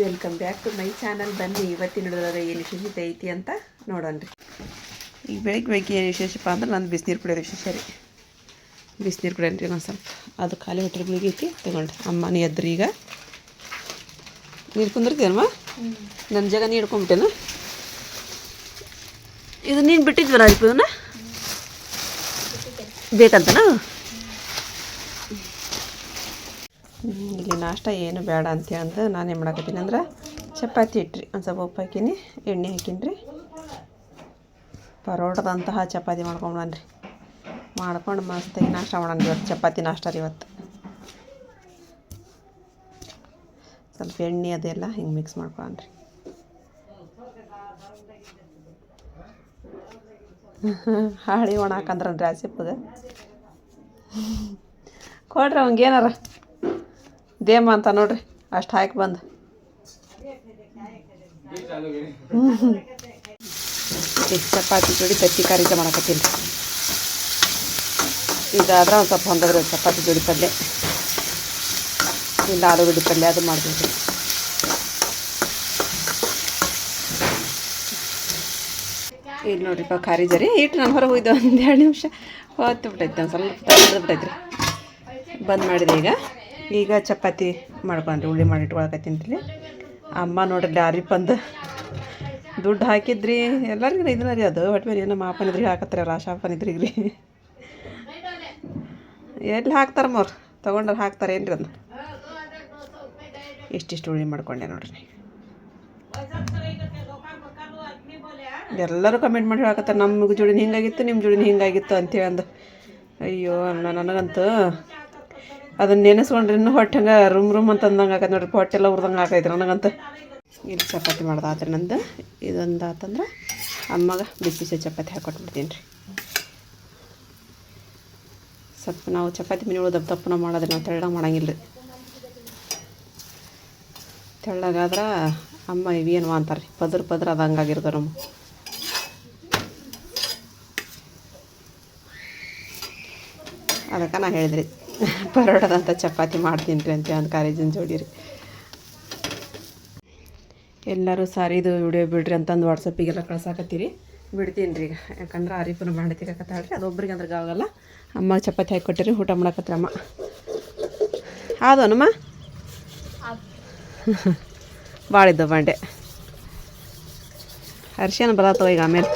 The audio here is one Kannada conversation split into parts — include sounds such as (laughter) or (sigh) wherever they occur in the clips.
Welcome back to my channel ಬನ್ನಿ, ಇವತ್ತಿನ ಏನು ವಿಶೇಷತೆ ಐತಿ ಅಂತ ನೋಡೋಣ ರೀ ಈಗ ಬೆಳಗ್ಗೆ ಬೆಳಗ್ಗೆ ಏನು ವಿಶೇಷಪ್ಪ ಅಂದ್ರೆ ನಂದು ಬಿಸಿನೀರು ಕುಡಿಯೋದು ವಿಶೇಷ ರೀ. ಬಿಸಿನೀರು ಕುಡಿಯೋಣ ರೀ ಸ್ವಲ್ಪ. ಅದು ಖಾಲಿ ಹೊಟ್ಟೆ ಗುಳಿಗೆ ತಗೊಂಡು ಅಮ್ಮ ಅಮ್ಮನೇ ಎದ್ರಿ ಈಗ. ನೀರು ಕುಂದಿರ್ತೀನಮ್ಮ ನನ್ನ ಜಾಗ ನೀ ಹಿಡ್ಕೊಂಬಿಟ್ಟೇನು? ಇದು ನೀನು ಬಿಟ್ಟಿದ್ವಲ್ಲ ಇದನ್ನ? ಬೇಕಂತನಾ ಹ್ಮ್, ಇಲ್ಲಿ ನಾಷ್ಟ ಏನು ಬೇಡ ಅಂತ ಅಂದು ನಾನು ಏನು ಮಾಡಕತ್ತೀನಿ ಅಂದ್ರೆ ಚಪಾತಿ ಇಟ್ರಿ, ಒಂದು ಸ್ವಲ್ಪ ಉಪ್ಪು ಹಾಕೀನಿ, ಎಣ್ಣೆ ಹಾಕೀನಿ ಪರೋಟದಂತಹ ಚಪಾತಿ ಮಾಡ್ಕೊಂಬಣ ರೀ ಮಾಡ್ಕೊಂಡು ಮಸ್ತಾಗಿ ನಾಷ್ಟ ಮಾಡೋಣ ಇವತ್ತು, ಚಪಾತಿ ನಾಷ್ಟ ರೀ ಇವತ್ತು. ಸ್ವಲ್ಪ ಎಣ್ಣೆ ಅದೆಲ್ಲ ಹಿಂಗೆ ಮಿಕ್ಸ್ ಮಾಡ್ಕೊಳ್ಳೋಣ ರೀ (laughs) ಹಾಳಿ ಒಣ ಹಾಕಂದ್ರೆ ಆಸಿಪ್ಪಗೆ ಕೊಡ್ರಿ ಅವಂಗೆ ಏನಾರ. ದೇಮ ಅಂತ ನೋಡ್ರಿ. ಅಷ್ಟು ಹಾಕಿ ಬಂದು. ಚಪಾತಿ ಜೋಡಿ ತತ್ತಿ ಕಾರಿತ ಮಾಡಕತ್ತೀನಿ. ಇದಾದ್ರೆ ಒಂದು ಸ್ವಲ್ಪ ಹೊಂದದ್ರಿ ಚಪಾತಿ ಜೋಡಿ ಪಲ್ಯ. ಇಲ್ಲ ಆಲೂಗಡ್ಡೆ ಪಲ್ಯ ಅದು ಮಾಡ್ತೀನಿ ಇಲ್ಲಿ ನೋಡ್ರಿಪ್ಪ ಖಾರಿ ಜರಿ. ಇಟ್ಟು ನಾನು ಹೊರಗೆ ಹೋಯ್ದು ಒಂದು ಎರಡು ನಿಮಿಷ. ಹೊತ್ತು ಬಿಟ್ಟೈತೆ ಒಂದು ಸ್ವಲ್ಪ ಬಿಟ್ಟೈತೆ ರೀ ಬಂದ್ ಮಾಡಿದೆ ಈಗ. ಈಗ ಚಪಾತಿ ಮಾಡ್ಕೊಂಡ್ರಿ, ಉಳ್ಳಿ ಮಾಡಿ ಇಟ್ಕೊಳಕತ್ತೀನಿ ರೀ ಅಮ್ಮ ನೋಡ್ರಿ ಲಾರಿ ಬಂದು ದುಡ್ಡು ಹಾಕಿದ್ರಿ. ಎಲ್ಲರಿಗೂ ಇದನ್ನ ರೀ ಅದು. ಒಟ್ಟು ಮೇಲೆ ನಮ್ಮ ಅಪ್ಪನ ಇದ್ರಿಗೆ ಹಾಕತ್ತಾರೆ ಆಶಾಪನ ಇದ್ರಿಗೆ ರೀ. ಎಲ್ಲಿ ಹಾಕ್ತಾರೆ ಮೋರ್? ತೊಗೊಂಡ್ರೆ ಹಾಕ್ತಾರೆ ಏನ್ರಿ ಅದನ್ನ ಇಷ್ಟಿಷ್ಟು ಉಳ್ಳಿ ಮಾಡ್ಕೊಂಡೆ ನೋಡ್ರಿ ಎಲ್ಲರೂ ಕಮೆಂಟ್ ಮಾಡಿ ಹೇಳಕತ್ತಾರೆ ನಮ್ಮ ಜೋಡಿನ ಹಿಂಗಾಗಿತ್ತು ನಿಮ್ಮ ಜೋಡಿನ ಹಿಂಗಾಗಿತ್ತು ಅಂತೇಳಿ ಅಂದು. ಅಯ್ಯೋ ನನಗಂತೂ ಅದನ್ನ ನೆನೆಸ್ಕೊಂಡ್ರೆ ಇನ್ನೂ ಹೊಟ್ಟೆ ಹಂಗೆ ರೂಮ್ ರೂಮ್ ಅಂತ ಅಂದಂಗೆ ಆಗೈತೆ ನೋಡ್ರಿ. ಹೊಟ್ಟೆಲ್ಲ ಉರ್ದಂಗೆ ಆಗೈತೆ ನನಗಂತೂ. ಇಲ್ಲಿ ಚಪಾತಿ ಮಾಡ್ದಾದ್ರೆ ನಂದು. ಇದೊಂದು ಆತಂದ್ರೆ ಅಮ್ಮಗೆ ಬಿಸಿ ಬಿಸಿ ಚಪಾತಿ ಹಾಕೊಟ್ಬಿಡ್ತೀನಿ ರೀ. ಸ್ವಲ್ಪ ನಾವು ಚಪಾತಿ ಮನೆ ದಪ್ಪ ದಪ್ಪನ ಮಾಡೋದ್ರೆ, ನಾವು ತೆಳ್ಳಗೆ ಮಾಡಂಗಿಲ್ಲ ರೀ ತೆಳ್ಳಗಾದ್ರೆ ಅಮ್ಮ ಇವೇನು ಅಂತಾರೆ ರೀ ಪದ್ರ ಪದ್ರ ಅದು ಹಂಗಾಗಿರ್ತಾವೆ ನಮ್ಮ ಅದಕ್ಕೆ ನಾ ಹೇಳಿದ್ರಿ. (laughs) ಪರೋಟದಂಥ ಚಪಾತಿ ಮಾಡ್ತೀನಿ ರೀ ಅಂತ ಒಂದು ಕಾಲೇಜಿನ ಜೋಡಿ ರೀ ಎಲ್ಲರೂ ಸಾರಿ ಇದು ವಿಡಿಯೋ ಬಿಡ್ರಿ ಅಂತಂದು ವಾಟ್ಸಪ್ಪಿಗೆಲ್ಲ ಕಳ್ಸಾಕತ್ತೀರಿ. ಬಿಡ್ತೀನಿ ರೀ ಈಗ. ಯಾಕಂದ್ರೆ ಆರೀಫನು ಮಾಡಿ ತೆಗಕತ್ತಾಳ ರೀ ಅದೊಬ್ರಿಗೆ ಅಂದ್ರೆ ಆಗಲ್ಲ. ಅಮ್ಮ ಚಪಾತಿ ಹಾಕಿ ಕೊಟ್ಟಿರಿ ಊಟ ಮಾಡಕತ್ತಿರಿ ಅಮ್ಮ. ಆದನಮ್ಮ? ಭಾಳ (laughs) ಇದ್ದವು ಬಾಂಡೆ. ಅರ್ಶಿನ ಬರತ್ತವ ಈಗ ಆಮೇಲೆ.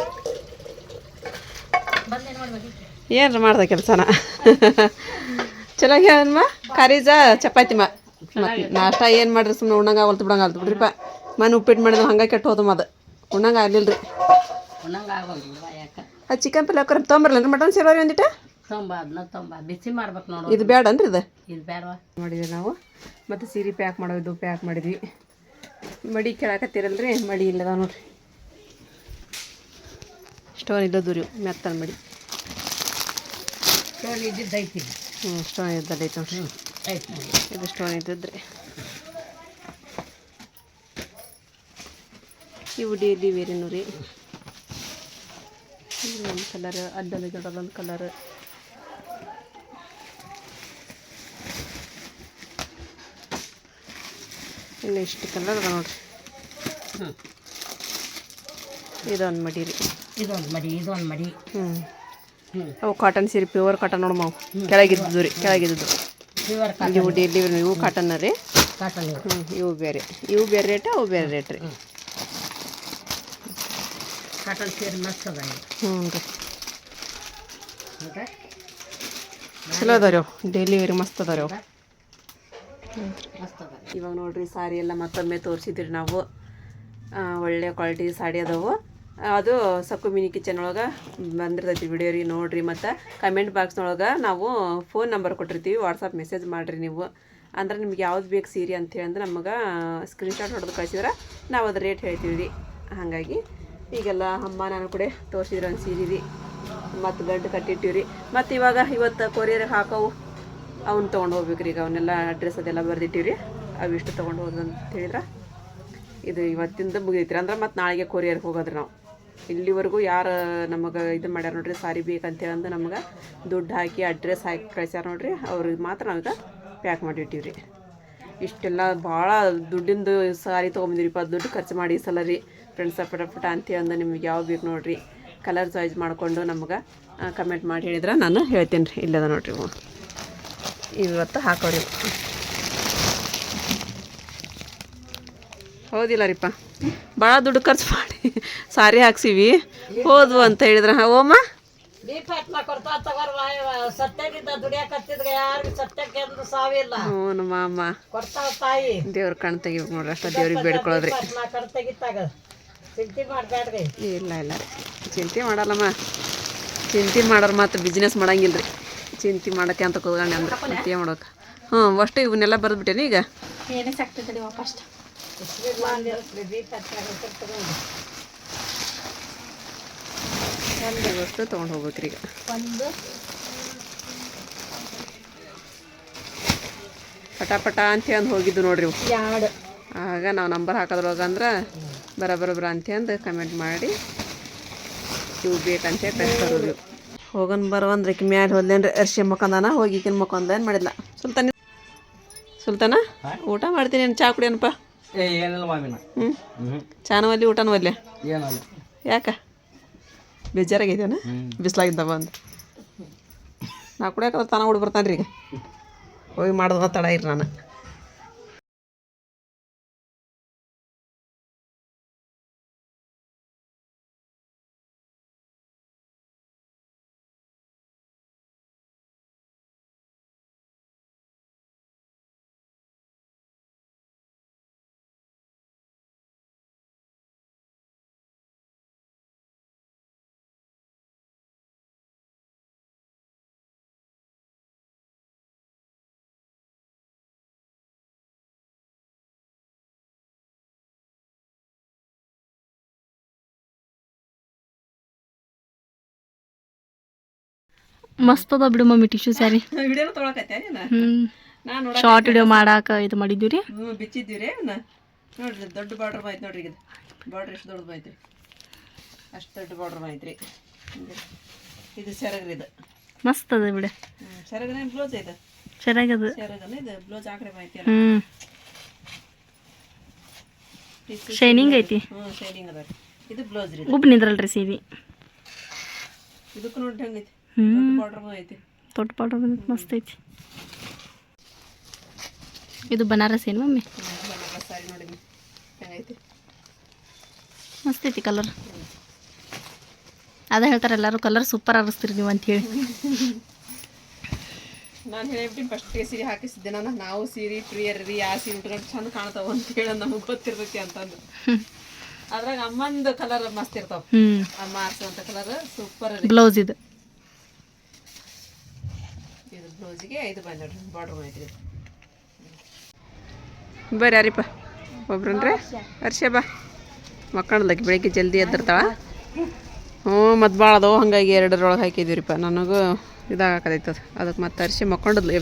ಏನ್ರ ಮಾಡ್ದೆ ಕೆಲಸನ? (laughs) ಚಲೋ ಹೇಳಮ್ಮ ಖರೀಜ ಚಪಾತಿ ಮಾ ಏನ್ ನಾಷ್ಟ ಏನು ಮಾಡ್ರಿ ಸುಮ್ಮನೆ ಉಣ್ಣಂಗ ಹೊಲ್ತು ಬಿಡಂಗ ಅಲ್ತು ಬಿಡ್ರಿಪ್ಪ. ಮನೆ ಉಪ್ಪಿಟ್ಟು ಮಾಡಿದ್ವು ಹಂಗೆ ಕೆಟ್ಟು ಹೋದಮ್ಮ ಅದು ಉಣ್ಣಂಗೆ ಆಗ್ಲಿಲ್ರಿ. ರೀ ಅದು ಚಿಕನ್ ಪಲ್ಯ ಹಾಕೋರಿ ತೊಂಬರ್ಲೇನ್ರಿ ಮಟನ್ ಸೇರೋರಿ ಒಂದಿಟ? ಬಿಸಿ ಮಾಡ್ಬೇಕು ನೋಡು. ಇದು ಬೇಡನ್ರಿ ಇದು? ಇದು ಬೇಡ ಮಾಡಿದ್ವಿ ನಾವು. ಮತ್ತು ಸೀರೆ ಪ್ಯಾಕ್ ಮಾಡೋದು ಪ್ಯಾಕ್ ಮಾಡಿದ್ವಿ. ಮಡಿ ಕೇಳಾಕತ್ತೀರಲ್ರಿ ಮಡಿ ಇಲ್ಲದ ನೋಡ್ರಿ. ಸ್ಟೋನ್ ಇಲ್ಲದು ರೀ ಮೆತ್ತನ ಮಡಿ. ಸ್ಟೋನ್ ಇದ್ದಿದ್ದು ಐತಿ ಹ್ಞೂ ಸ್ಟೋನ್ ಇದ್ದಲ್ಲಿ ಐತೆ ನೋಡ್ರಿ ಇದು ಸ್ಟೋನ್ ಇದ್ದದ್ರಿ ಇವು ಡೈಲಿ ವೇರಿನೂ ರೀ ಒಂದು ಕಲರ್ ಅಲ್ಲಲ್ಲಿ ದೊಡ್ಡದೊಂದು ಕಲರ್ ಇನ್ನು ಇಷ್ಟು ಕಲರ್ ಅದ ನೋಡ್ರಿ. ಇದೊಂದು ಮಡಿ ರೀ ಇದೊಂದು ಮಡಿ ಇದೊಂದು ಮಡಿ. ಹ್ಞೂ ಅವು ಕಾಟನ್ ಸೀರೆ ಪ್ಯೂರ್ ಕಾಟನ್ ನೋಡಿ ಮಾವು. ಕೆಳಗಿದ್ದು ರೀ ಕೆಳಗಿದ್ದು ಇವು ಡೈಲಿ ಇವು ಕಾಟನ್ ರೀ ಹ್ಞೂ ಇವು. ಬೇರೆ. ಇವು ಬೇರೆ ರೇಟ್ ಅವು ಬೇರೆ ರೇಟ್ ರೀ. ಕಾಟನ್ ಸೀರೆ ಮಸ್ತ್ ಅದ ಹ್ಞೂ ರೀ. ಚಲೋ ಅದಾವ್ರಿ ಅವು. ಡೈಲಿ ವೇರಿ ಮಸ್ತ್ ಅದಾವ್ರಿ ಅವು. ಮಸ್ತ್ ಇವಾಗ ನೋಡ್ರಿ ಸಾರಿ ಎಲ್ಲ ಮತ್ತೊಮ್ಮೆ ತೋರಿಸಿದ್ರಿ ನಾವು. ಒಳ್ಳೆ ಕ್ವಾಲಿಟಿ ಸಾಡಿ ಅದಾವು. ಅದು ಸಕ್ಕು ಮಿನಿ ಕಿಚನ್ ಒಳಗೆ ಬಂದಿರ್ತೈತಿ ವಿಡಿಯೋ ರೀ, ನೋಡ್ರಿ ಮತ್ತು ಕಮೆಂಟ್ ಬಾಕ್ಸ್ನೊಳಗೆ ನಾವು ಫೋನ್ ನಂಬರ್ ಕೊಟ್ಟಿರ್ತೀವಿ ವಾಟ್ಸಪ್ ಮೆಸೇಜ್ ಮಾಡಿರಿ ನೀವು. ಅಂದ್ರೆ ನಿಮ್ಗೆ ಯಾವ್ದು ಬೇಕು ಸೀರೆ ಅಂತೇಳಿ ಅಂದ್ರೆ ನಮಗೆ ಸ್ಕ್ರೀನ್ಶಾಟ್ ಹೊಡೆದು ಕಳಿಸಿದ್ರೆ ನಾವು ಅದು ರೇಟ್ ಹೇಳ್ತೀವಿ ರೀ. ಹಾಗಾಗಿ ಈಗೆಲ್ಲ ಅಮ್ಮ ನಾನು ಕೂಡ ತೋರಿಸಿದ್ರೆ ಒಂದು ಸೀರೆ ರೀ. ಮತ್ತು ಗಂಟು ಕಟ್ಟಿಟ್ಟಿವಿ ರೀ ಮತ್ತು ಇವಾಗ ಇವತ್ತು ಕೊರಿಯರ್ ಹಾಕೋವು, ಅವ್ನು ತೊಗೊಂಡು ಹೋಗ್ಬೇಕು ರೀ ಈಗ ಅವನ್ನೆಲ್ಲ ಅಡ್ರೆಸ್ ಅದೆಲ್ಲ ಬರೆದಿಟ್ಟಿವಿ ರೀ ಅವಿಷ್ಟು ತೊಗೊಂಡು ಹೋದಂತ ಹೇಳಿದ್ರೆ. ಇದು ಇವತ್ತಿಂದ ಮುಗಿದೈತ್ರಿ ಅಂದ್ರೆ ಮತ್ತು ನಾಳೆಗೆ ಕೊರಿಯರ್ಗೆ ಹೋಗೋದ್ರಿ ನಾವು. ಇಲ್ಲಿವರೆಗೂ ಯಾರು ನಮಗೆ ಇದು ಮಾಡ್ಯಾರ ನೋಡ್ರಿ, ಸಾರಿ ಬೇಕಂತೇಳಿ ಅಂದು ನಮ್ಗೆ ದುಡ್ಡು ಹಾಕಿ ಅಡ್ರೆಸ್ ಹಾಕಿ ಕಳ್ಸ್ಯಾರ ನೋಡ್ರಿ, ಅವ್ರಿಗೆ ಮಾತ್ರ ನಾವೀಗ ಪ್ಯಾಕ್ ಮಾಡಿಟ್ಟಿವ್ರಿ. ಇಷ್ಟೆಲ್ಲ ಭಾಳ ದುಡ್ಡಿಂದು ಸಾರಿ ತೊಗೊಂಬಂದಿರಿಪ್ಪ ದುಡ್ಡು ಖರ್ಚು ಮಾಡಿ ಸಲ ರೀ ಫ್ರೆಂಡ್ಸ್ ಪಟ ಪಟ ಅಂತ ಅಂದು ನಿಮ್ಗೆ ಯಾವ ಬೇಕು ನೋಡ್ರಿ ಕಲರ್ ಚಾಯ್ಸ್ ಮಾಡಿಕೊಂಡು ನಮ್ಗೆ ಕಮೆಂಟ್ ಮಾಡಿ ಹೇಳಿದ್ರೆ ನಾನು ಹೇಳ್ತೀನಿ ರೀ ಇಲ್ಲದ ನೋಡ್ರಿ ಇವತ್ತು ಹಾಕೋರಿ. ಹೌದಿಲ್ಲ ರೀಪ್ಪ ಭಾಳ ದುಡ್ಡು ಖರ್ಚು ಮಾಡಿ ಸಾರಿ ಹಾಕ್ಸಿವಿ. ಹೋದ್ವು ಅಂತ ಹೇಳಿದ್ರೆ. ಹಾಂ ಓಮ್ಮ ಹ್ಞೂ ದೇವ್ರ ಕಣ್ ತೆಗಿಬೇಕು ನೋಡ್ರಿ ಅಷ್ಟ ದೇವ್ರಿಗೆ ಬೇಡ್ಕೊಳ್ಳೋದ್ರಿ ಇಲ್ಲ ಇಲ್ಲ. ಚಿಂತೆ ಮಾಡಲ್ಲಮ್ಮ. ಚಿಂತೆ ಮಾಡೋರು ಮಾತ್ರ ಬಿಸ್ನೆಸ್ ಮಾಡಂಗಿಲ್ಲ ರೀ ಚಿಂತೆ ಮಾಡಕ್ಕೆ ಅಂತ ಕೂತ್ಕೊಂಡೆ ಅಂದ್ರೆ. ಮತ್ತೆ ಮಾಡೋಕೆ? ಹ್ಞೂ ಅಷ್ಟು ಇವನ್ನೆಲ್ಲ ಬರೆದ್ಬಿಟ್ಟೇನಿ ಈಗ? ಏನೇ ಸಾಕ್ತದೆ ವಾಪಸ್. ದೀಪ ವಸ್ತು ತಗೊಂಡು ಹೋಗ್ಬೇಕ್ರಿ ಈಗ. ಒಂದು ಪಟ ಪಟ ಅಂತ ಅಂದು ಹೋಗಿದ್ದು ನೋಡ್ರಿ ಎರಡು ಆಗ ನಾವು ನಂಬರ್ ಹಾಕೋದ್ರೊಳಗೆ ಅಂದ್ರೆ ಬರ ಬರೋಬ್ರ ಅಂತ ಅಂದು ಕಮೆಂಟ್ ಮಾಡಿ ಇವು ಬೇಕಂತ ಕಳಿಸ್ತಾರ ಹೋಗನ್ ಬರೋಂದ್ರಕ್ಕೆ ಮ್ಯಾಲೆ ಹೋದ್ಲೇನ್ರಿ. ಅರ್ಶಿ ಮಕ್ಕಂದಾನ ಹೋಗಿ ಈಕಿನ ಮಕ್ಕಂದ ಏನು ಮಾಡಿಲ್ಲ ಸುಲ್ತಾನ ಸುಲ್ತಾನ? ಊಟ ಮಾಡ್ತೀನಿ ಏನು ಚಾ ಕುಡಿಯನಪ್ಪ? ಏ ಏನಿಲ್ಲ ಮಾಮಿನ ಹ್ಞೂ ಹ್ಞೂ ಚಾನು ಒಲ್ಲಿ ಊಟನೂ ಒಲ್ಲೆ ಏನಲ್ಲ ಯಾಕ? ಬೇಜಾರಾಗೈತೇನ ಬಿಸಿಲಾಗಿದ್ದ ಬಂದು ನಾ ಕುಡಿಯಕ್ಕೆ ತಾನ ಬರ್ತಾನೆ ರೀ ಈಗ. ಹೋಗಿ ಮಾಡ್ದ ತಡ ಇರಿ ನಾನು. ಮಸ್ತ್ ಅದ ಬಿಡು ಮಮ್ಮಿ ಟಿಶ್ಯೂ ಸ್ಯಾರಿ ವಿಡಿಯೋ ತೊಗೊಳಕತ್ತೆ ನೀನು ನೋಡ ಶಾರ್ಟ್ ವಿಡಿಯೋ ಮಾಡಾಕ ಇದು ಮಾಡಿದ್ವಿ ರೀ ಹ್ಞೂ ಬಿಚ್ಚಿದ್ದೀವಿ ರೀ ನೋಡ್ರಿ ದೊಡ್ಡ ಬಾರ್ಡ್ರ್ ಬಾಯ್ತು ನೋಡ್ರಿ ಇದು. ಬಾರ್ಡ್ರ್ ಎಷ್ಟು ದೊಡ್ಡದು ಬಂತು ಅಷ್ಟು ದೊಡ್ಡ ಬಾರ್ಡ್ರ್ ಬಾಯ್ತು ರೀ ಇದು ಸೆರಗ್ರಿ ಇದು. ಮಸ್ತ್ ಅದ ಬಿಡು. ಸೆರಗನ ಬ್ಲೌಸ್ ಇದು? ಚೆನ್ನಾಗದ ಸೆರಗನ ಇದು ಬ್ಲೌಸ್ ಆಕಡೆ ಕಡೆ ಹ್ಞೂ ಶೈನಿಂಗ್ ಐತಿ. ಹ್ಞೂ ಶೈನಿಂಗ್ ಅದ. ರೀ ಇದು ಬ್ಲೌಸ್ ರೀ ಉಬ್ ನಿಂದ್ರಲ್ರಿ ಸೀವಿ ಇದಕ್ಕೂ ನೋಡ್ರಿ ಹಂಗೈತಿ. ಹ್ಮ್. ದೊಡ್ಡ ಪೌಡರ್ ಐತಿ. ದೊಡ್ಡ ಪಾಟ ಬಂದೈತಿ ಮಸ್ತ್ ಐತಿ. ಇದು ಬನಾರಸ್ ಏನು ಮಮ್ಮಿ? ಮಸ್ತ್ ಐತಿ ಕಲರ್ ಅದ ಹೇಳ್ತಾರೆ ಎಲ್ಲರೂ ಕಲರ್ ಸೂಪರ್ ಆರಿಸ್ತೀರಿ ನೀವು ಅಂತ ಹೇಳಿ. (laughs) ನಾನು ಹೇಳಿಬಿಟ್ಟು ಫಸ್ಟ್ಗೆ ಸೀರೆ ಹಾಕಿಸಿದ್ದೆ ನಾನು. ನಾವು ಸೀರೆ ಪ್ರಿಯರ್ ರೀ ಆ ಸೀರೆ ಉಟ್ಕೊಂಡು ಚಂದ ಕಾಣ್ತಾವ ಅಂತ ಹೇಳಿ ನಮಗೆ ಗೊತ್ತಿರ್ತೈತಿ ಅಂತಂದು. ಅದ್ರಾಗ ಅಮ್ಮಂದು ಕಲರ್ ಮಸ್ತ್ ಇರ್ತಾವ. ಅಮ್ಮ ಆರಿಸುವಂಥ ಕಲರ್ ಸೂಪರ್ ಬ್ಲೌಸ್ ಇದು. ಬ್ಲೌಸಿಗೆ ಐದು ಬಂದ ನೋಡ್ರಿ ಬಾರ್ಡ್ರ್ ಐತ್ರಿ ಬರ್ರಿ ಯಾರಿಪ್ಪ ಒಬ್ರನ್ರಿ? ಹರ್ಷ ಬಾ. ಮಕ್ಕಳದಕ್ಕೆ ಬೆಳಿಗ್ಗೆ ಜಲ್ದಿ ಎದ್ದಿರ್ತಾಳ ಹ್ಞೂ, ಮತ್ತು ಭಾಳ ಅದಾವ. ಹಾಗಾಗಿ ಎರಡರೊಳಗೆ ಹಾಕಿದ್ದೀರಿಪ್ಪ ನನಗೂ ಇದಾಗಕತ್ತೈತದ ಅದಕ್ಕೆ ಮತ್ತೆ ಹರ್ಷಿ ಮಕ್ಕೊಂಡದ್ಲು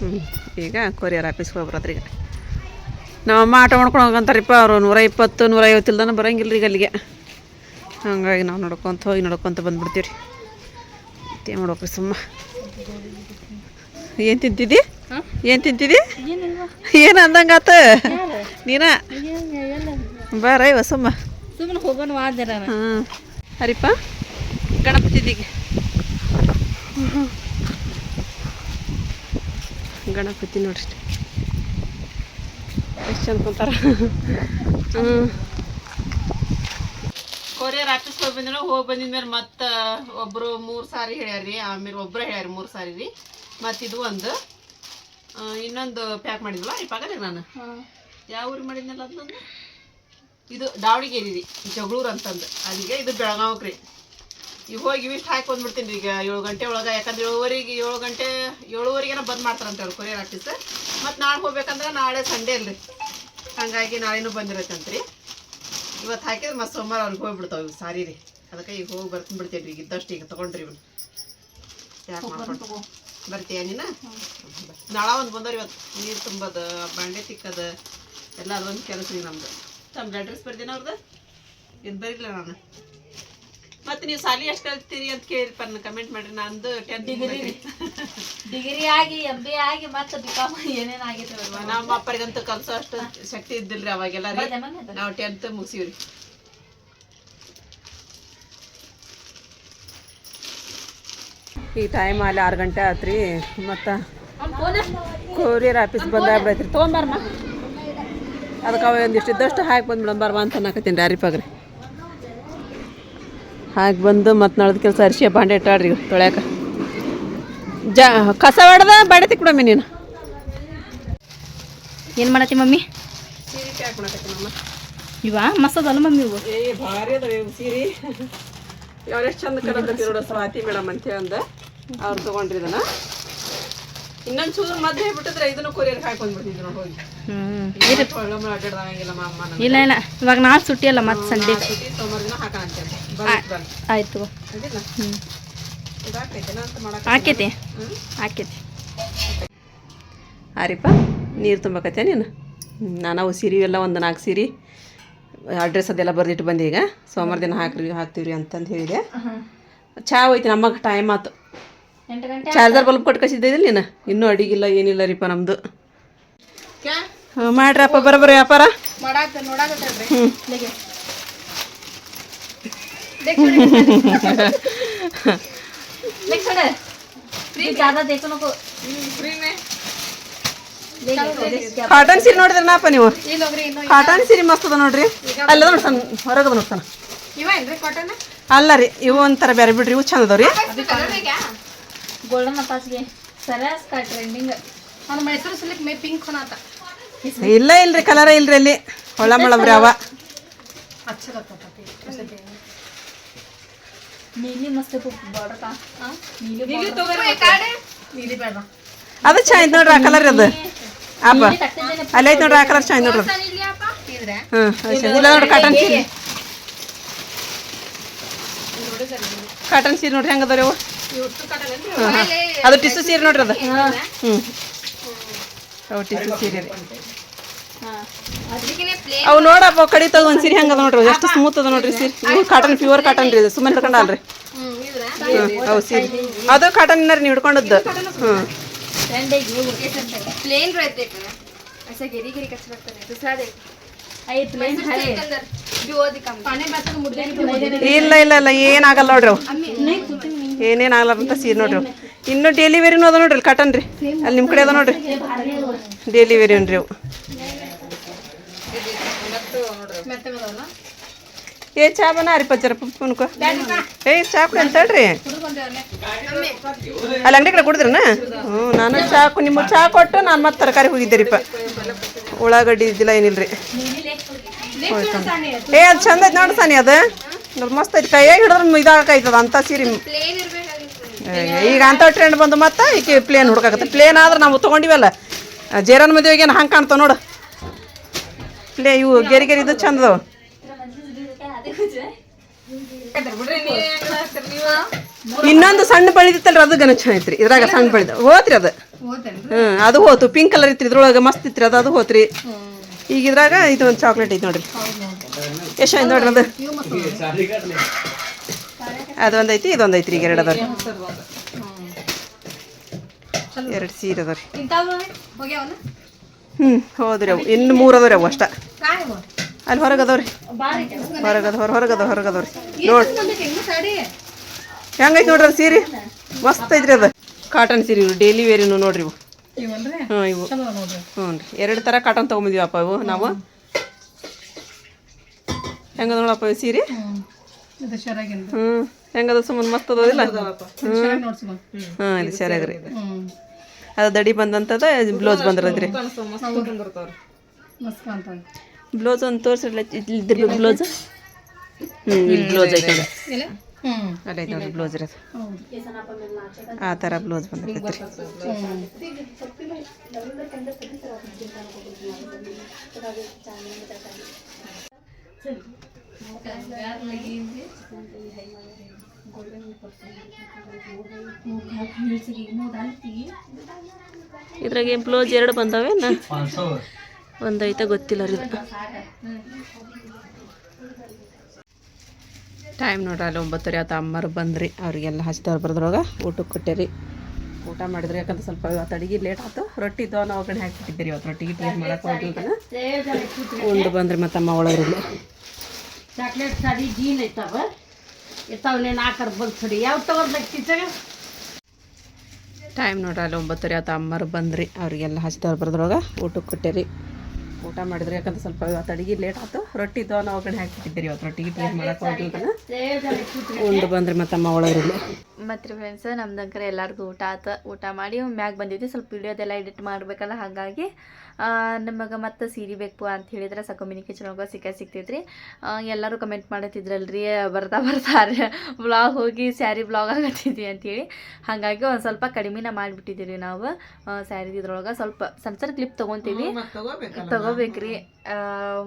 ಹ್ಞೂ ಈಗ ಕೊರಿಯರ್ ಆಫೀಸ್ಗೆ ಹೋಗ್ಬರತ್ರಿ ಈಗ ನಮ್ಮಮ್ಮ ಆಟೋ ಮಾಡ್ಕೊಂಡು ಹೋಗಂತಾರಪ್ಪ. ಅವರು ನೂರ ಇಪ್ಪತ್ತು, ನೂರ ಐವತ್ತು ಬರೋಂಗಿಲ್ಲ ಈಗ ಅಲ್ಲಿಗೆ. ಹಂಗಾಗಿ ನಾವು ನೋಡ್ಕೊತ ಹೋಗಿ ನೋಡ್ಕೊತ ಬಂದ್ಬಿಡ್ತೀವಿ ರೀ ಏನು ಮಾಡ್ಬೇಕ್ರಿ ಸುಮ್ಮ. ಏನು ತಿಂತಿದ್ದಿ? ಏನು ತಿಂತಿದ್ದಿ? ಏನು ಅಂದಂಗಾತ ನೀನ? ಬಾರ ಇವ ಸುಮ್ಮ. ಸುಮ್ಮನೆ ಹೋಗೋಣ ವಾದ್ಯಾರ ಹಾಂ. ಹರಿಪ್ಪ? ಗಣಪತಿದಿಗೆ. ಗಣಪತಿ ನೋಡ್ರಿ ಎಷ್ಟು ಚಂದ ಕುಂತಾರ? ಹ್ಞೂ ಕೊರಿಯರ್ ಆಫೀಸ್ಗೆ ಹೋಗಿ ಬಂದಿನ ಹೋಗಿ ಬಂದಿದ್ಮೇಲೆ ಮತ್ತೆ ಒಬ್ಬರು ಮೂರು ಸಾರಿ ಹೇಳ್ಯಾರಿ ಆಮೇಲೆ ಒಬ್ಬರು ಹೇಳ್ಯಾರಿ ಮೂರು ಸಾರಿ ರೀ. ಮತ್ತು ಇದು ಒಂದು ಇನ್ನೊಂದು ಪ್ಯಾಕ್ ಮಾಡಿದ್ವಲ್ಲ ಈ ರೀ ನಾನು? ಯಾವ ಊರಿಗೆ ಮಾಡಿದ್ನಲ್ಲ ಅದನ್ನೊಂದು ಇದು ದಾವಣಗೆರೆ ರೀ ಜಗಳೂರು ಅಂತಂದು. ಅಲ್ಲಿಗೆ ಇದು ಬೆಳಗಾವ್ಗೆ ರೀ. ಈಗ ಹೋಗಿ ಇವಿಷ್ಟು ಹಾಕಿ ಬಂದ್ಬಿಡ್ತೀನಿ ಈಗ ಏಳು ಗಂಟೆ ಒಳಗೆ ಯಾಕಂದ್ರೆ ಏಳುವರೆಗೆ ಏಳು ಗಂಟೆ ಏಳುವರೆಗೆನ ಬಂದ್ ಮಾಡ್ತಾರಂತೆ ಅವ್ರು ಕೊರಿಯರ್ ಆಫೀಸ್ ಮತ್ತು ನಾಳೆ ಹೋಗ್ಬೇಕಂದ್ರೆ ನಾಳೆ ಸಂಡೇ ಅಲ್ರಿ. ಹಾಗಾಗಿ ನಾಳೆನೂ ಬಂದಿರತ್ತಂತ್ರಿ. ಇವತ್ತು ಹಾಕಿದ್ರೆ ಮತ್ತೆ ಸೋಮವಾರ ಅವ್ರಿಗೆ ಹೋಗ್ಬಿಡ್ತಾವೆ ಇವು ಸಾರಿ ರೀ. ಅದಕ್ಕೆ ಈಗ ಹೋಗಿ ಬರ್ತೀನಿ ಬಿಡ್ತೇವೆ ರೀ ಇದ್ದಷ್ಟು ಈಗ ತೊಗೊಂಡ್ರಿ ಇವ್ನು ಯಾಕೆ ಮಾಡ್ಕೊಂಡು ಬರ್ತೀಯ ನೀನು? ನಾಳೆ ಒಂದು ಬಂದವ್ರಿ ಇವತ್ತು ನೀರು ತುಂಬೋದು ಬಾಂಡೆ ತಿಕ್ಕದ ಎಲ್ಲ ಅದೊಂದು ಕೆಲಸ ರೀ ನಮ್ದು. ತಮ್ಮ ಅಡ್ರೆಸ್ ಬರ್ತೀನಿ ಅವ್ರದ್ದು ಇದು ಬರೀಲ್ಲ ನಾನು? ಮತ್ತೆ ನೀವು ಸಾಲಿ ಎಷ್ಟು ಕಲ್ತೀರಿ ಅಂತ ನನ್ನ ಕಮೆಂಟ್ ಮಾಡ್ರಿ. ನಂದು ಟೆಂತ್ ಡಿಗ್ರಿ ಡಿಗ್ರಿ ಆಗಿ ಎಂ ಬಿ ಆಗಿ ಮತ್ತೆ ಬಿ ಕಾಮ್ ಏನೇನು ಆಗಿತ್ತು ನಮ್ಮ ಅಪ್ಪರಿಗಂತೂ ಕಲ್ಸೋ ಅಷ್ಟು ಶಕ್ತಿ ಇದ್ದಿಲ್ರಿ ಅವಾಗೆಲ್ಲ ರೀ. ನಾವು ಟೆಂತ್ ಮುಗಿಸಿವ್ರಿ. ಈ ಟೈಮ್ ಅಲ್ಲಿ ಆರು ಗಂಟೆ ಆತ್ರಿ. ಮತ್ತು ಕೊರಿಯರ್ ಆಫೀಸ್ ಬಂದಾಗ್ಬಿಡೈತ್ರಿ ತೊಗೊಂಬಾರಮ್ಮ ಅದಕ್ಕೆ ಅವ ಒಂದಿಷ್ಟು ಇದ್ದಷ್ಟು ಹಾಕಿ ಬಾರಮ್ಮ ಅಂತ ಅನ್ನಕತ್ತೀನಿ ರೀ ಅರಿಪಾಗ್ರಿ ಹಾಕಿ ಬಂದು ಮತ್ತೆ ನಾಳ್ದು ಕೆಲಸ ಅರಿಶಿ ಬಾಂಡೆ ಇಟ್ಟಾಡ್ರಿ ತೊಳ್ಯಾಕ. ಜ ಕಸ ಹೊಡೆದ ಬಾಡೆ ತಿಕ್ಬಿಡಮ್ಮಿ ನೀನು. ಏನು ಮಾಡತ್ತಿ ಮಮ್ಮಿ? ಇವ? ಮಸ್ತದಲ್ಲ ಮಮ್ಮಿ ಇವು? ಏ ಭಾರಿ ಅದಾವ ಇವು ಸೀರೆ. ಎಷ್ಟು ಚಂದ ಕಲಕತ್ತಿ ನೋಡು ಸ್ವಾತಿ ಮೇಡಮ್ ಅಂತ ಅಂದ. ಅವ್ರು ತೊಗೊಂಡ್ರಿ ಇದನ್ನ. ಇನ್ನೊಂದು ಚೂರು ಮದ್ವೆ ಬಿಟ್ಟಿದ್ರೆ ಇದನ್ನು ಕೊರಿಯರ್ ಹಾಕೊಂಡ್ಬಿಡ್ತಿದ್ರು ನೋಡಿ ಹೋಗಿ. ಇಲ್ಲ ಇಲ್ಲ. ಇವಾಗ ನಾಳೆ ಸುಟ್ಟಿ ಅಲ್ಲ ಮತ್ತೆ ಸಂಡೇ ಸುಟ್ಟಿ ಸೋಮವಾರ ದಿನ ಹಾಕೋಣ ಅಂತೇಳಿ ಆಯ್ತು ಹ್ಞೂ ಆಕೈತಿ ಆಕೈತಿ ಆರಿಪ್ಪ ನೀರು ತುಂಬಕತ್ತೆ ನೀನು? ನಾನು ಅವು ಸೀರೆ ಎಲ್ಲ ಒಂದು ನಾಲ್ಕು ಸೀರೆ ಅಡ್ರೆಸ್ ಅದೆಲ್ಲ ಬರೆದಿಟ್ಟು ಬಂದೆ ಈಗ. ಸೋಮವಾರ ದಿನ ಹಾಕ್ರಿ ಹಾಕ್ತೀವ್ರಿ ಅಂತಂದು ಹೇಳಿದೆ. ಚಾ ಹೋಯ್ತು ನಮಗೆ ಟೈಮ್ ಆತು. ಚಾರ್ಜರ್ ಬಲ್ಬ್ ಕೊಟ್ಟು ಕಳಿಸಿದ್ದಿಲ್ಲ ನೀನು? ಇನ್ನೂ ಅಡಿಗಿಲ್ಲ ಏನಿಲ್ಲ ರೀಪ ನಮ್ಮದು ಮಾಡ್ರಪ್ಪ ಬರೋಬ್ಬರ ವ್ಯಾಪಾರ? ಹ್ಞೂ ಕಾಟನ್ ಸೀರೆ ನೋಡಿದ್ರನಪ್ಪ ನೀವು? ಕಾಟನ್ ಸೀರೆ ಮಸ್ತ್ ಅದ ನೋಡ್ರಿ. ಅಲ್ಲದ ನೋಡ್ತಾನ ಹೊರಗದ ನೋಡ್ತಾನ ಅಲ್ಲ ರೀ ಇವು ಒಂಥರ ಬೇರೆ ಬಿಡ್ರಿ ಇವು ಚಂದ ಅದಾವ್ರಿ. ಗೋಲ್ಡನ್ ಅಪಾಸ್ಗೆ ಸರಾಸ್ ಕಾ ಟ್ರೆಂಡಿಂಗ್ ಮೇ ಪಿಂಕ್ ಇಲ್ಲ ಇಲ್ರಿ ಕಲರ ಇಲ್ರಿ ಅಲ್ಲಿ. ಹೊಳ ಮಳಬ್ರಿ ಅವ नीली मस्त खूप बॉर्डर का नीली ನೀಲಿ ಬೇಡ ಅದು ಚಂದ ಐತ್ ನೋಡ್ರಿ ಆ ಕಲರ್ ಅದು ಅಪ್ಪ ಅಲ್ಲಿ ಐತ್ ನೋಡ್ರಿ ಆ ಕಲರ್ ಚಂದ ನೋಡ್ರಿ ಇದ್ರೆ ಹ್ಮ್ ಅದು ಚಂದ. ಇಲ್ಲ ನೋಡ್ರಿ ಕಾಟನ್ ಸೀರೆ ಕಾಟನ್ ಸೀರೆ ನೋಡ್ರಿ ಹೆಂಗ ಅದಾವ್ರಿ ಅವು ಹ್ಮ್, ಹ್ಮ್. ಅದು ಟಿಸು ಸೀರೆ ನೋಡ್ರಿ ಅದು ಹ್ಞೂ ಅವು ಟಿಸು ಸೀರೆ ರೀ ಅವು ನೋಡಪ್ಪ ಕಡಿ ಒಂದ್ ಸೀರೆ ಹಂಗದ ನೋಡ್ರಿ ಎಷ್ಟು ಸ್ಮೂತ್ ಅದ ನೋಡ್ರಿ ಸೀರೆ. ನೀವು ಕಾಟನ್ ಪ್ಯೂರ್ ಕಾಟನ್ ರೀ ಸುಮ್ಮನೆ ಹಿಡ್ಕೊಂಡಲ್ರಿ. ಹ್ಮ್ ಅವು ಸೀರೆ. ಅದು ಕಾಟನ್ ಏನಾರ ನೀವು ಹಿಡ್ಕೊಂಡದ್ದು. ಹ್ಮ್. ಇಲ್ಲ ಇಲ್ಲ ಇಲ್ಲ ಏನಾಗಲ್ಲ ನೋಡ್ರಿ ಅವು. ಏನೇನು ಆಗಲ್ಲ ಅಂತ ಸೀರೆ ನೋಡ್ರಿ ಇನ್ನು ಡೆಲಿವರಿನೂ ಅದ ನೋಡ್ರಿ ಕಾಟನ್ ರೀ. ಅಲ್ಲಿ ನಿಮ್ಮ ಕಡೆ ಅದ ನೋಡ್ರಿ. ಡೆಲಿವರಿ ಅನ್ರಿ ಅವು. ಏ ಚಾ ಬನ ರೀ ಪಚ್ಚರ ಪುನ್ಕೋ ಏ ಚಾ ಕುಡಿ ಅಂತ ಹೇಳ್ರಿ. ಅಲ್ಲಿ ಅಂಗಡಿ ಕಡೆ ಕುಡಿದ್ರನ? ಹ್ಞೂ ನಾನು ಚಾ ಕು- ನಿಮ್ಮ ಚಾ ಕೊಟ್ಟು ನಾನು ಮತ್ತೆ ತರಕಾರಿ ಹೋಗಿದ್ದೆ ರೀಪ ಉಳ್ಳಾಗಡ್ಡಿ ಇದ್ದಿಲ್ಲ ಏನಿಲ್ರಿ. ಏ ಅದು ಚಂದ ಐತೆ ನೋಡಿ ಸಾನಿ ಅದು. ಮಸ್ತ್ ಐತಿ. ಕೈಯಾಗ ಹಿಡಿದ್ರೆ ಇದಾಗೈತದ ಅಂತ ಸೀರೆ ಈಗ ಅಂತ ಟ್ರೆಂಡ್ ಬಂದು ಮತ್ತೆ ಈಕೆ ಪ್ಲೇನ್ ಹುಡ್ಕಾಕತ್ತೆ. ಪ್ಲೇನ್ ಆದ್ರೆ ನಾವು ತೊಗೊಂಡಿವಲ್ಲ. ಜೇರನ್ ಮದುವೆಗೆ ಹಂಗೆ ಕಾಣ್ತಾವೆ ನೋಡು. ಪ್ಲೇ ಇವು ಗೆರಿ ಗೆರಿ ಇದು ಚಂದ ಅದಾವ ಇನ್ನೊಂದು ಸಣ್ಣ ಬಳಿದಿತ್ತಲ್ರಿ ಅದು ಗನ ಐತ್ರಿ. ಇದ್ರಾಗ ಸಣ್ಣ ಬಳಿದ ಹೋತ್ರಿ ಅದು. ಹ್ಮ್ ಅದು ಹೋತು. ಪಿಂಕ್ ಕಲರ್ ಇತ್ತು ಇದ್ರೊಳಗೆ ಮಸ್ತ್ ಇತ್ರಿ ಅದು ಅದು ಹೋತ್ರಿ. ಈಗ ಇದ್ರಾಗ ಇದು ಒಂದು ಚಾಕ್ಲೇಟ್ ಐತಿ ನೋಡ್ರಿ. ಎಷ್ಟು ನೋಡ್ರಿ ಅದು. ಅದು ಒಂದೈತಿ ಐತಿ ಇದೊಂದು ಐತ್ರಿ ಈಗ ಎರಡು ಅದಾವ್ರಿ. ಎರಡು ಸೀರೆ ಅದಾವ್ರಿ. ಹ್ಞೂ ಹೌದ್ರವು. ಇನ್ನು ಮೂರು ಅದಾವ್ರಿ ಅವು ಅಷ್ಟ. ಅಲ್ಲಿ ಹೊರಗೆ ಅದಾವ್ರಿ ಹೊರಗದ ಹೊರ ಹೊರಗದ ಹೊರಗದವ್ರಿ. ನೋಡಿ. ಹೆಂಗೈತೆ ನೋಡ್ರಿ ಸೀರೆ? ಮಸ್ತ್ ಐತ್ರಿ ಅದು. ಕಾಟನ್ ಸೀರೆ ಇವು ಡೇಲಿ ವೇರಿನು ನೋಡ್ರಿ ಇವು. ಹ್ಞೂ ಇವು. ಹ್ಞೂ ರೀ. ಎರಡು ಥರ ಕಾಟನ್ ತಗೊಂಬಿದೀವಪ್ಪ ಇವು ನಾವು. ಹೆಂಗದ ನೋಡಪ್ಪ ಇವು ಸೀರೆ? ಹ್ಞೂ ಹೆಂಗದ ಸುಮ್ಮನೆ ಮಸ್ತ್ ಅದಿಲ್ಲ ಹ್ಞೂ ಹಾಂ ಇದು ಸರಿಯಾಗ್ರಿ ಅದು ದಡಿ ಬಂದಂತದ ಬ್ಲೌಸ್ ಬಂದಿರೋದ್ರಿ ಬ್ಲೌಸ್ ಒಂದು ತೋರಿಸಿಡ್ಲ ಇದ್ರ ಬ್ಲೌಸ್? ಹ್ಞೂ ಇಲ್ಲಿ ಬ್ಲೌಸ್ ಐತೆ ನೋಡಿ. ಇಲ್ಲ? ಹ್ಮ್. ಅಲ್ಲಿ ಐತೆ ಬ್ಲೌಸ್ ಇರೋದು. ಆ ಥರ ಬ್ಲೌಸ್ ಬಂದೈತೆ ರೀ. ಹ್ಮ್ ಏನು ಬ್ಲೌಸ್ ಎರಡು ಬಂದಾವೇನ? ಒಂದೈತೆ ಗೊತ್ತಿಲ್ಲ ರೀ. ಟೈಮ್ ನೋಡ್ರಿ ಅಲ್ಲಿ ಒಂಬತ್ತುವರೆ ಆತ ಅಮ್ಮರು ಬಂದ್ರಿ. ಅವರಿಗೆಲ್ಲ ಹಚ್ದವ್ರು ಬರ್ದ್ರೊಳಗೆ ಊಟಕ್ಕೆ ಕೊಟ್ಟೇರಿ. ಊಟ ಮಾಡಿದ್ರಿ ಯಾಕಂದ್ರೆ ಸ್ವಲ್ಪ ಇವತ್ತು ಅಡಿಗೆ ಲೇಟ್ ಆಯ್ತು ರೊಟ್ಟಿ ಇದ್ದವ ನಾವು ಒಗ್ಗರಣೆ ಹಾಕಿಟ್ಟಿದ್ದೀರಿ ಇವತ್ತು. ರೊಟ್ಟಿ ಟೀ ಮಾಡಕ್ಕೆ ಹೋಗಿಲ್ಲ ಉಂಡು ಬಂದ್ರಿ ಮತ್ತಮ್ಮ ಒಳಗ್ರಿ ಚಾಕ್ಲೇಟ್ ಸಾರಿ ಜೀನ್ ಐತವ ಇರ್ತಾವ ನೀನು ಆಕರ್ ಯಾವ ಟೀಚರ್ ಟೈಮ್ ನೋಡ್ರಿ ಅಲ್ಲಿ ಒಂಬತ್ತುವರೆ ಆತ ಅಮ್ಮರು ಬಂದ್ರಿ. ಅವರಿಗೆಲ್ಲ ಹಚ್ಚಿದವ್ರು ಬರ್ದ್ರೊಳಗೆ ಊಟಕ್ಕೆ ಕೊಟ್ಟೇರಿ. ಊಟ ಮಾಡಿದ್ರಿ. ಯಾಕಂದ್ರೆ ಸ್ವಲ್ಪ ಇವತ್ತು ಅಡಿಗೆ ಲೇಟ್ ಆಯ್ತು ರೊಟ್ಟಿ ಇದ್ದವ ನಾವು ಕಡೆ ಹಾಕಿಟ್ಟಿದ್ದೀರಿ ಇವತ್ತು. ರೊಟ್ಟಿ ಗಿಟ್ಟಿ ಏನು ಮಾಡಕ್ಕೆ ಹೋಗಿಲ್ಲ ಉಂಡು ಬಂದ್ರಿ ಅಮ್ಮ ಒಳಗ್ರಿ ಮತ್ತು ಫ್ರೆಂಡ್ಸ್ ನಮ್ದಂಕರ ಎಲ್ಲರಿಗೂ ಊಟ ಆತ. ಊಟ ಮಾಡಿ ಮ್ಯಾಗ ಬಂದಿದ್ವಿ. ಸ್ವಲ್ಪ ವಿಡಿಯೋದೆಲ್ಲ ಎಡಿಟ್ ಮಾಡಬೇಕಲ್ಲ ಹಾಗಾಗಿ ನಮಗೆ ಮತ್ತೆ ಸೀರೆ ಬೇಕು ಅಂತ ಹೇಳಿದ್ರೆ ಸ ಕಿಚನ್ ಒಳಗೆ ಸಿಕ್ಕ ಸಿಕ್ತೈತ್ರಿ ಎಲ್ಲರೂ ಕಮೆಂಟ್ ಮಾಡತ್ತಿದ್ರಲ್ರಿ ಬರ್ತಾ ಬರ್ತಾ ಬ್ಲಾಗ್ ಹೋಗಿ ಸ್ಯಾರಿ ಬ್ಲಾಗ್ ಆಗತ್ತಿದ್ವಿ ಅಂತೇಳಿ. ಹಾಗಾಗಿ ಒಂದು ಸ್ವಲ್ಪ ಕಡಿಮೆನ ಮಾಡಿಬಿಟ್ಟಿದ್ದೀವಿ ನಾವು. ಸ್ಯಾರಿ ಇದ್ರೊಳಗೆ ಸ್ವಲ್ಪ ಸಣ್ಣ ಸಣ್ಣ ಕ್ಲಿಪ್ ತೊಗೊತೀವಿ. ತಗೋಬೇಕ್ರಿ.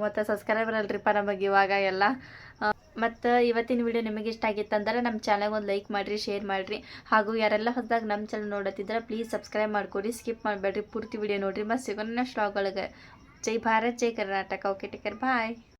ಮತ್ತು ಸಬ್ಸ್ಕ್ರೈಬರ್ ಅಲ್ರಿಪ್ಪ ನಮಗೆ ಇವಾಗ ಎಲ್ಲ. ಮತ್ತು ಇವತ್ತಿನ ವಿಡಿಯೋ ನಿಮಗೆ ಇಷ್ಟ ಆಗಿತ್ತು ಅಂದ್ರೆ ನಮ್ಮ ಚಾನಲ್ಗೆ ಒಂದು ಲೈಕ್ ಮಾಡಿರಿ ಶೇರ್ ಮಾಡಿರಿ. ಹಾಗೂ ಯಾರೆಲ್ಲ ಹೊಸದಾಗ ನಮ್ಮ ಚಾನಲ್ ನೋಡತ್ತಿದ್ರೆ ಪ್ಲೀಸ್ ಸಬ್ಸ್ಕ್ರೈಬ್ ಮಾಡ್ಕೊಡಿ ಸ್ಕಿಪ್ ಮಾಡಬೇಡ್ರಿ. ಪೂರ್ತಿ ವಿಡಿಯೋ ನೋಡಿರಿ. ಮತ್ತು ಸಿಗೋಣ ಒಳಗೆ. ಜೈ ಭಾರತ್, ಜೈ Karnataka. Okay take care bye